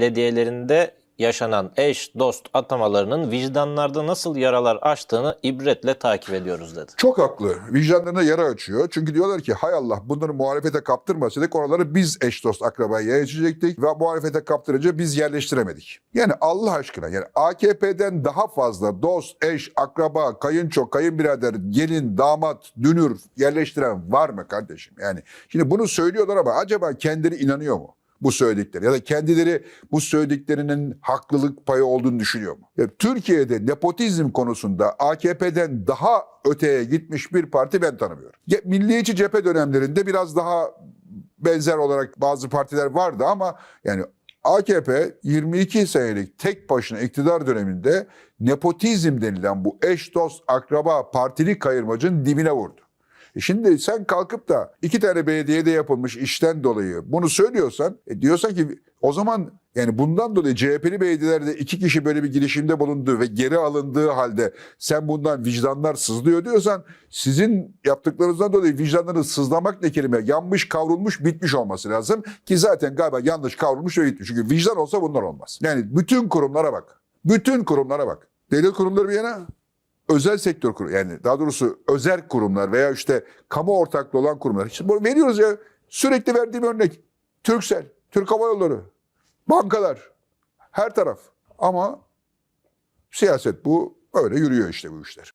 belediyelerinde yaşanan eş, dost atamalarının vicdanlarda nasıl yaralar açtığını ibretle takip ediyoruz dedi. Çok haklı. Vicdanlarına yara açıyor. Çünkü diyorlar ki hay Allah bunları muhalefete kaptırmasaydık oraları biz eş dost akrabaya yerleştirecektik ve muhalefete kaptırınca biz yerleştiremedik. Yani Allah aşkına yani AKP'den daha fazla dost, eş, akraba, kayınço, kayınbirader, gelin, damat, dünür yerleştiren var mı kardeşim? Yani şimdi bunu söylüyorlar ama acaba kendileri inanıyor mu? Bu söyledikleri ya da kendileri bu söylediklerinin haklılık payı olduğunu düşünüyor mu? Türkiye'de nepotizm konusunda AKP'den daha öteye gitmiş bir parti ben tanımıyorum. Ya, Milliyetçi cephe dönemlerinde biraz daha benzer olarak bazı partiler vardı ama yani AKP 22 senelik tek başına iktidar döneminde nepotizm denilen bu eş dost akraba partili kayırmacın dibine vurdu. E Şimdi sen kalkıp da iki tane belediyede yapılmış işten dolayı bunu söylüyorsan e diyorsan ki o zaman yani bundan dolayı CHP'li belediyelerde iki kişi böyle bir girişimde bulundu ve geri alındığı halde sen bundan vicdanlar sızlıyor diyorsan sizin yaptıklarınızdan dolayı vicdanlarınız sızlamak ne kelime? Yanmış, kavrulmuş, bitmiş olması lazım ki zaten galiba yanlış kavrulmuş ve bitmiş. Çünkü vicdan olsa bunlar olmaz. Yani bütün kurumlara bak. Bütün kurumlara bak. Devlet kurumları bir yana özel sektör kurum yani daha doğrusu özel kurumlar veya işte kamu ortaklığı olan kurumlar. İşte bunu veriyoruz ya sürekli verdiğim örnek. Türksel, Türk Hava Yolları, bankalar, her taraf. Ama siyaset bu öyle yürüyor işte bu işler.